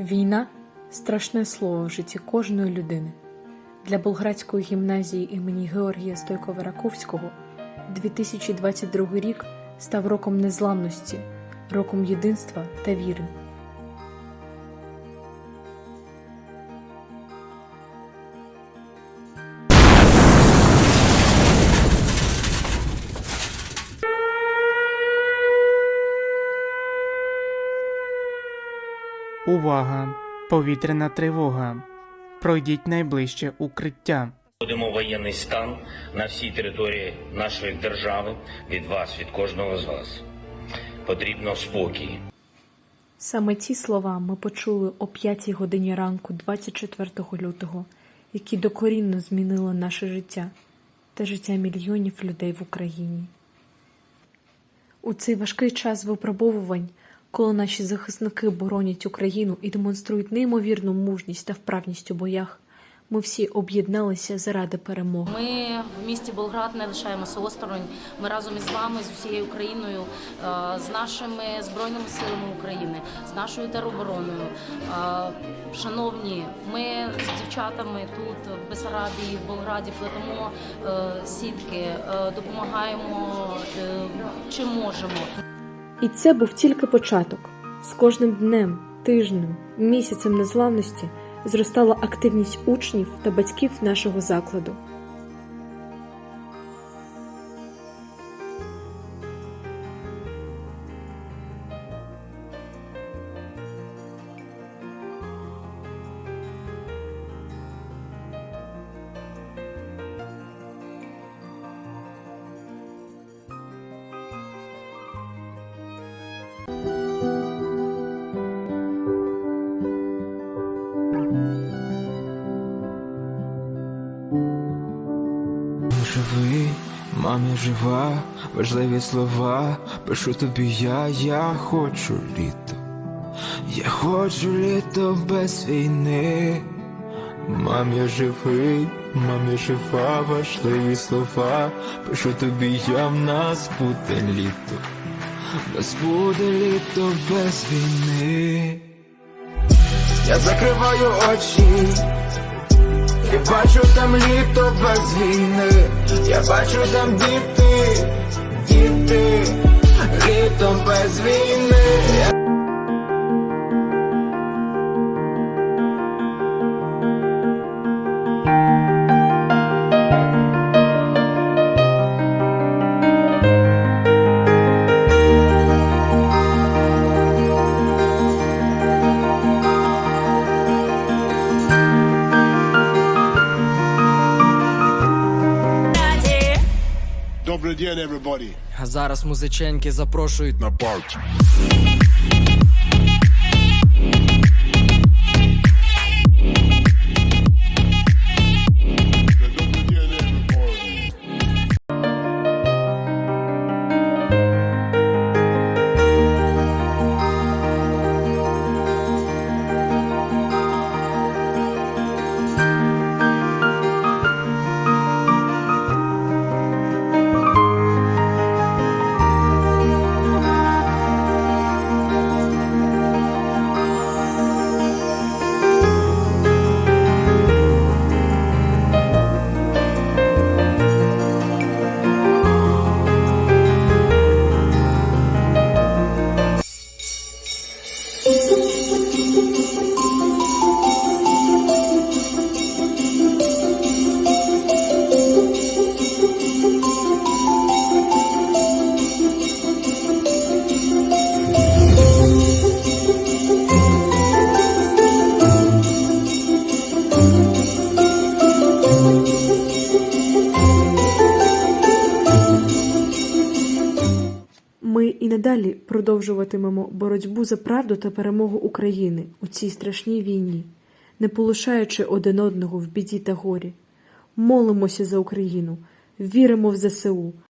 Війна страшне слово в житті кожної людини. Для Болградської гімназії імені Георгія Стойкова Раковського 2022 рік став роком незламності, роком єдинства та віри. Увага! Повітряна тривога. Пройдіть найближче укриття. Вводимо воєнний стан на всій території нашої держави від вас, від кожного з вас. Потрібно спокій. Саме ці слова ми почули о 5 годині ранку 24 лютого, які докорінно змінили наше життя та життя мільйонів людей в Україні. У цей важкий час випробовувань, коли наші захисники боронять Україну і демонструють неймовірну мужність та вправність у боях, ми всі об'єдналися заради перемоги. Ми в місті Болград не лишаємося осторонь. Ми разом із вами, з усією Україною, е, з нашими збройними силами України, з нашою теробороною. Е, Шановні, ми з дівчатами тут в Бесарабії, в Болграді плетемо е, сітки, допомагаємо чим можемо. І це був тільки початок. З кожним днем, тижнем, місяцем незламності зростала активність учнів та батьків нашого закладу. Живий, мамі жива, важливі слова, пишу тобі я, я хочу літо, я хочу літо без війни. Мам, я живий, мам, я жива, важливі слова, пишу тобі я, в нас буде літо, в нас буде літо без війни. Я закриваю очі. Я бачу там літо без війни, я бачу там діти, діти, літо без війни. Everybody. А зараз музиченьки запрошують на Парч. Ми і надалі продовжуватимемо боротьбу за правду та перемогу України у цій страшній війні, не полишаючи один одного в біді та горі. Молимося за Україну, віримо в ЗСУ,